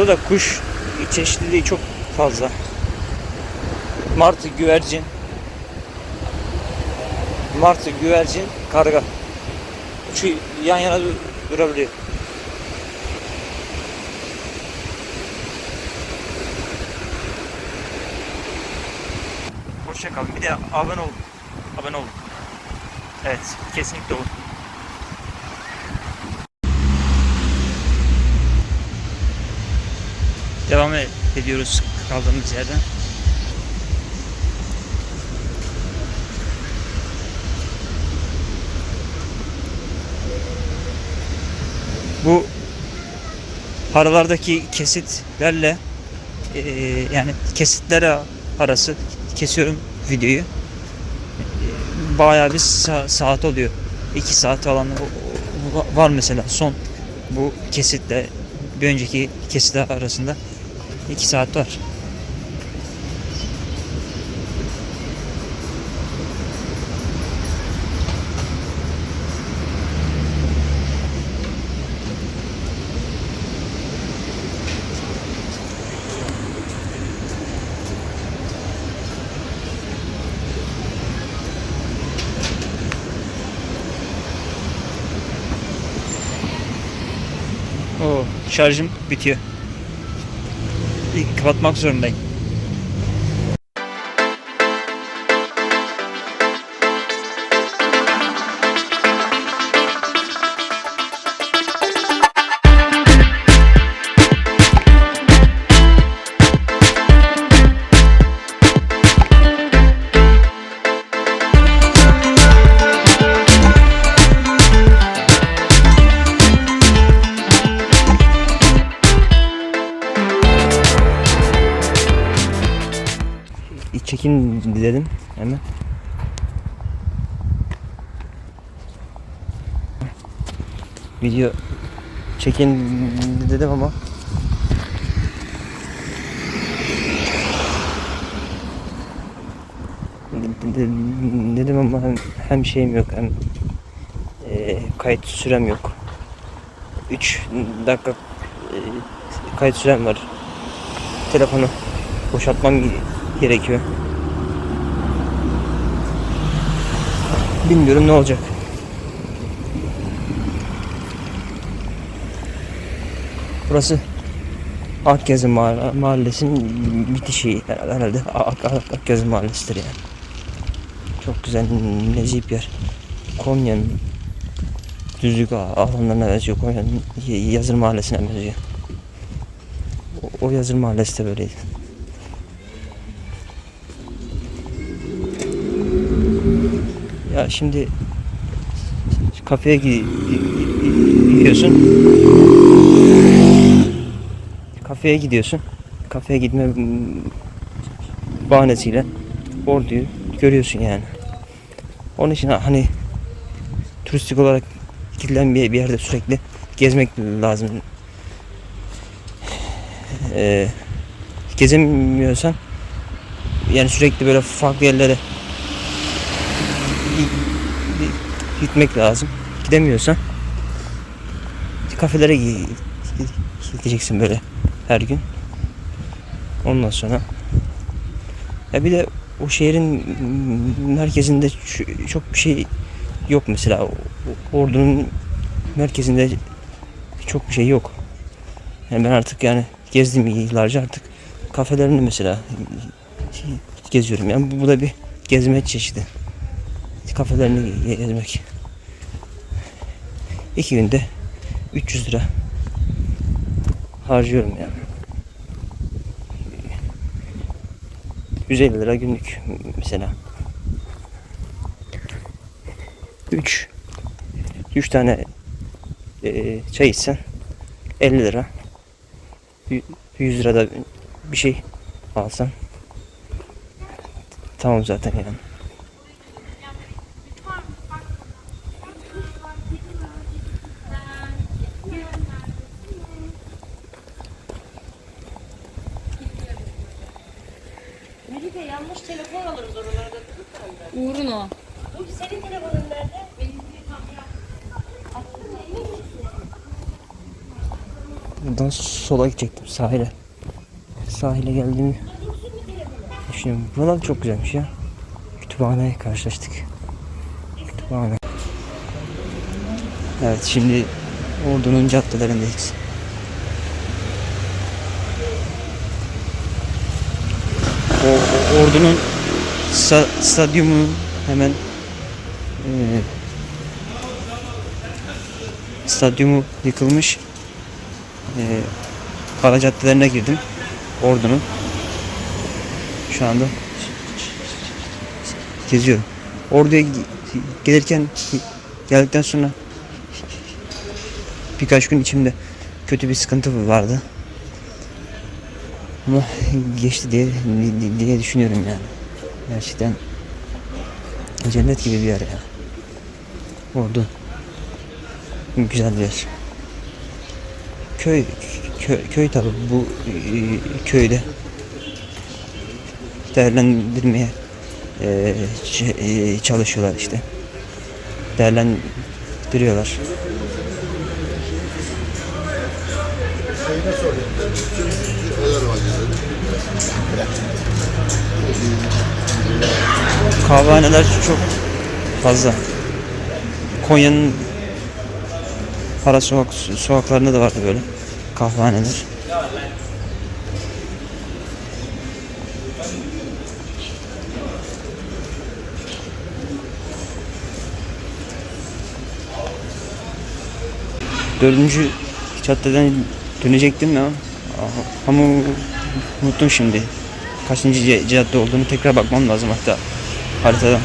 Burada da kuş çeşitliliği çok fazla. Martı, güvercin. Martı, güvercin, karga. Şu yan yana dur- durabiliyor. Hoşça kalın. Bir de abone olun. Abone olun. Evet, kesinlikle olun. Devam e- ediyoruz kaldığımız yerden. Bu aralardaki kesitlerle eee, yani kesitlere arası kesiyorum videoyu. Bayağı bir sa- saat oluyor. 2 saat falan var mesela son bu kesitle bir önceki kesitler arasında 2 saat var. Oo, şarjım bitiyor. gitmek zorundayım. Video çekin dedim ama dedim ama hem, hem şeyim yok hem e, kayıt sürem yok. 3 dakika e, kayıt sürem var. Telefonu boşaltmam gerekiyor. Bilmiyorum ne olacak. Burası Akgezi Mahalle- Mahallesi'nin bitişi herhalde Ak- Ak- Akgezi Mahallesi'dir yani. Çok güzel nezih bir yer. Konya'nın düzlük alanlarına benziyor. Konya'nın Yazır Mahallesi'ne benziyor. O, o Yazır Mahallesi de böyleydi. Ya şimdi kafeye gi- gidiyorsun. Kafeye gidiyorsun. Kafeye gitme bahanesiyle orduyu görüyorsun yani. Onun için hani turistik olarak gidilen bir, bir yerde sürekli gezmek lazım. Ee, gezemiyorsan yani sürekli böyle farklı yerlere gitmek lazım. Gidemiyorsan kafelere gi- gideceksin böyle her gün. Ondan sonra ya bir de o şehrin merkezinde çok bir şey yok mesela. Ordunun merkezinde çok bir şey yok. Yani ben artık yani gezdim yıllarca artık kafelerini mesela geziyorum. Yani bu da bir gezme çeşidi kafelerini gezmek. İki günde 300 lira harcıyorum yani. 150 lira günlük mesela. 3 3 tane e, çay içsen 50 lira. Y- 100 lira da bir şey alsan tamam zaten yani. Buradan sola gidecektim sahile. Sahile geldiğimi düşünüyorum. Buralar çok güzelmiş ya. Kütüphaneye karşılaştık. Kütüphane. Evet şimdi Ordu'nun caddelerindeyiz. O, o- Ordu'nun sta- stadyumunun hemen eee stadyumu yıkılmış. Eee ara caddelerine girdim. Ordu'nun. Şu anda geziyorum. Ordu'ya gelirken geldikten sonra birkaç gün içimde kötü bir sıkıntı vardı. Ama geçti diye diye düşünüyorum yani. Gerçekten cennet gibi bir yer ya. Ordu. Güzel bir yer. Köy köy, köy tabi bu e, köyde değerlendirmeye e, e, çalışıyorlar işte. Değerlendiriyorlar. Kahvehaneler çok fazla. Konya'nın ara sokak sokaklarında da vardı böyle kahvehaneler. Dördüncü caddeden dönecektim ya. Ama unuttum şimdi. Kaçıncı cadde olduğunu tekrar bakmam lazım hatta haritada.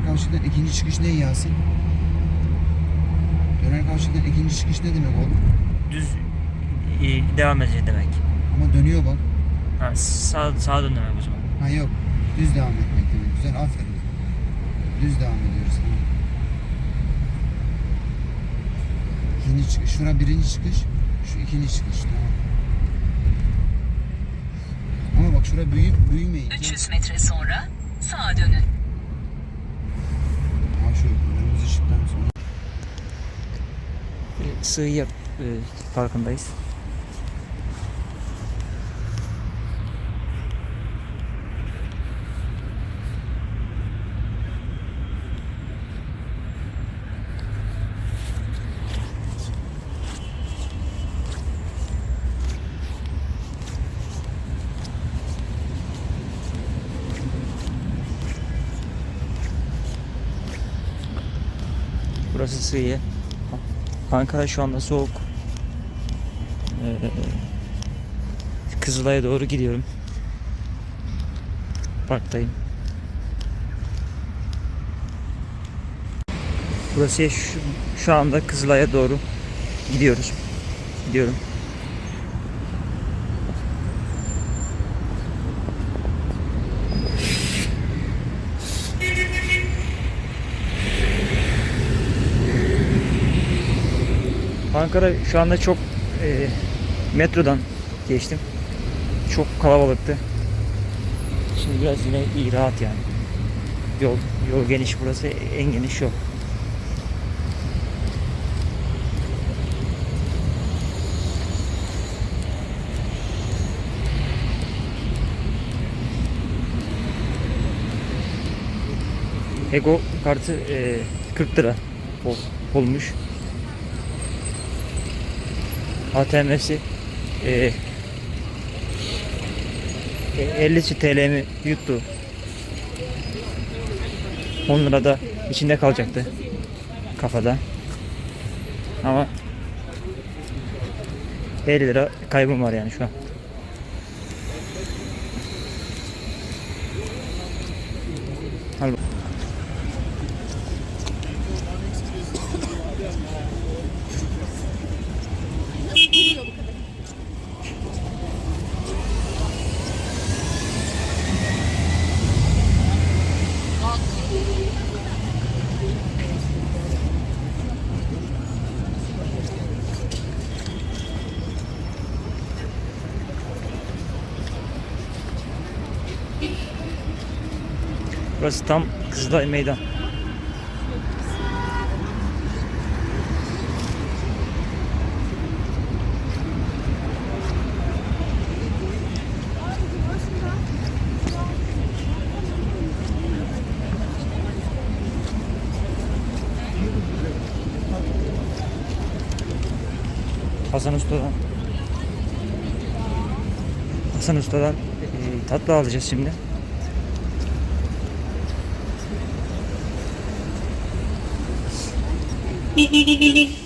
Döner kavşaktan ikinci çıkış ne Yasin? Döner kavşaktan ikinci çıkış ne demek oğlum? Düz devam edecek demek. Ama dönüyor bak. Ha, sağ, sağa dön demek o zaman. Ha yok. Düz devam etmek demek. Güzel aferin. Düz devam ediyoruz. Ha. İkinci çıkış. Şura birinci çıkış. Şu ikinci çıkış. Tamam. Ama bak şura büyü, büyümeyin. 300 metre sonra sağa dönün. Kırmızı ışıktan sonra. Sığıya e, Sığıya. Ankara şu anda soğuk. Ee, Kızılay'a doğru gidiyorum. Parktayım. Burası şu, şu anda Kızılay'a doğru gidiyoruz. Gidiyorum. Ankara şu anda çok e, metrodan geçtim. Çok kalabalıktı. Şimdi biraz yine iyi rahat yani. Yol yol geniş burası en geniş yol. Ego kartı e, 40 lira ol, olmuş. ATM'si e, e, 50 TL'mi yuttu. 10 lira da içinde kalacaktı kafada. Ama 50 lira kaybım var yani şu an. Al bak. Burası tam Kızılay Meydan. Hasan Usta'dan Hasan Usta'dan e, tatlı alacağız şimdi. 이, 이, 이, 이, 이.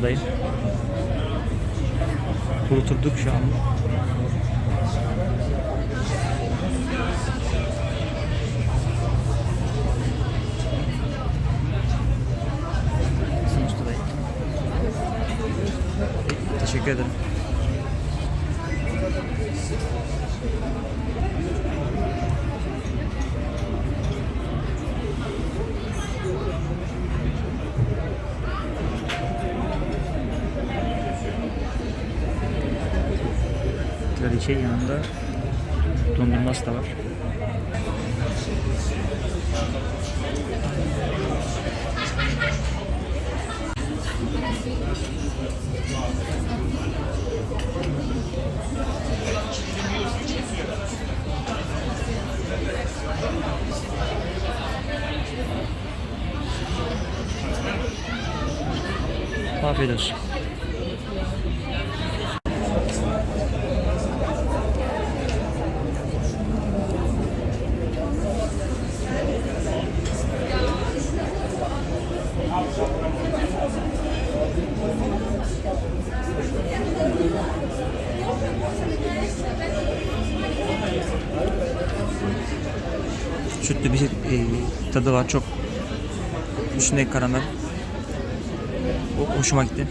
Usta'dayım. Kuruturduk şu an. Teşekkür ederim. Afiyet olsun. Sütlü bir e, tadı var çok. Üstünde karamel. O, hoşuma gitti.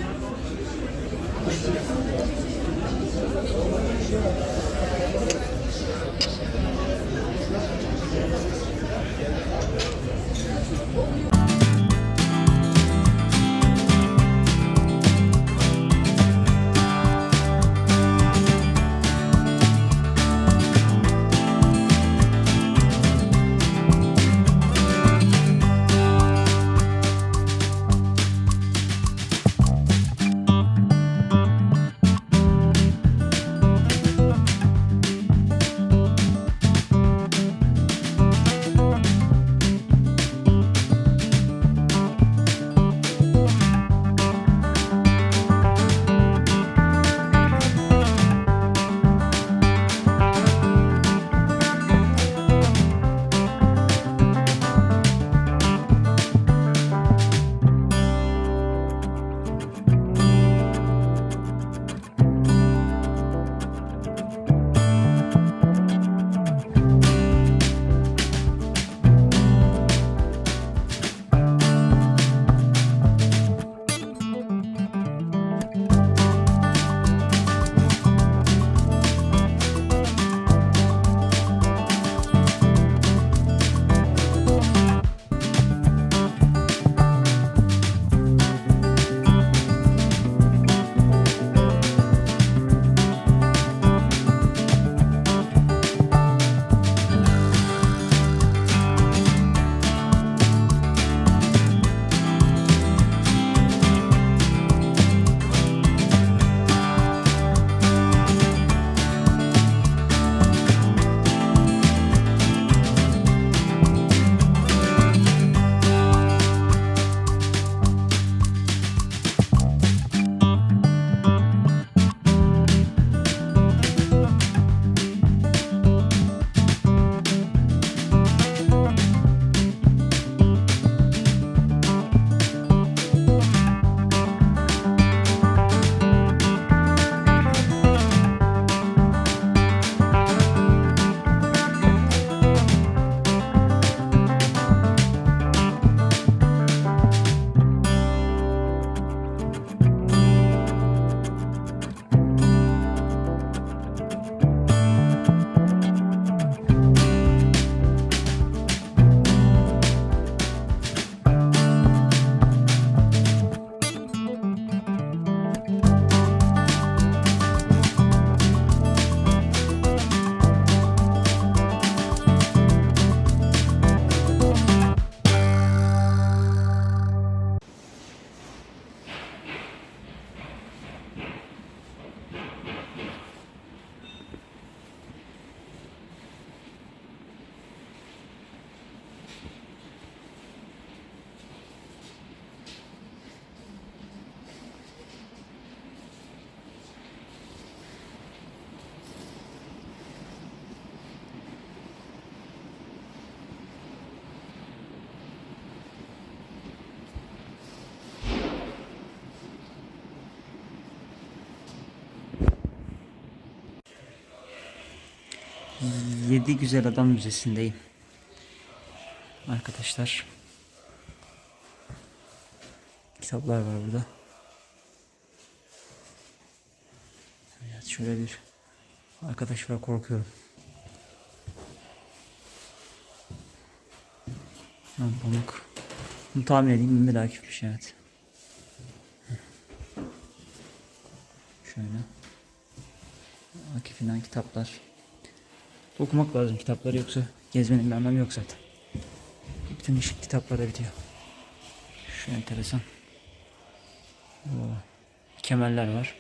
Yedi Güzel Adam Müzesi'ndeyim. Arkadaşlar. Kitaplar var burada. Evet şöyle bir arkadaş var korkuyorum. Pamuk. Bunu tahmin edeyim mi Akif'miş evet. Şöyle. Akif'inden kitaplar. Okumak lazım kitapları yoksa gezmenin bir anlamı yok zaten. Bütün iş kitaplarda bitiyor. Şu enteresan. Oo. Kemerler var.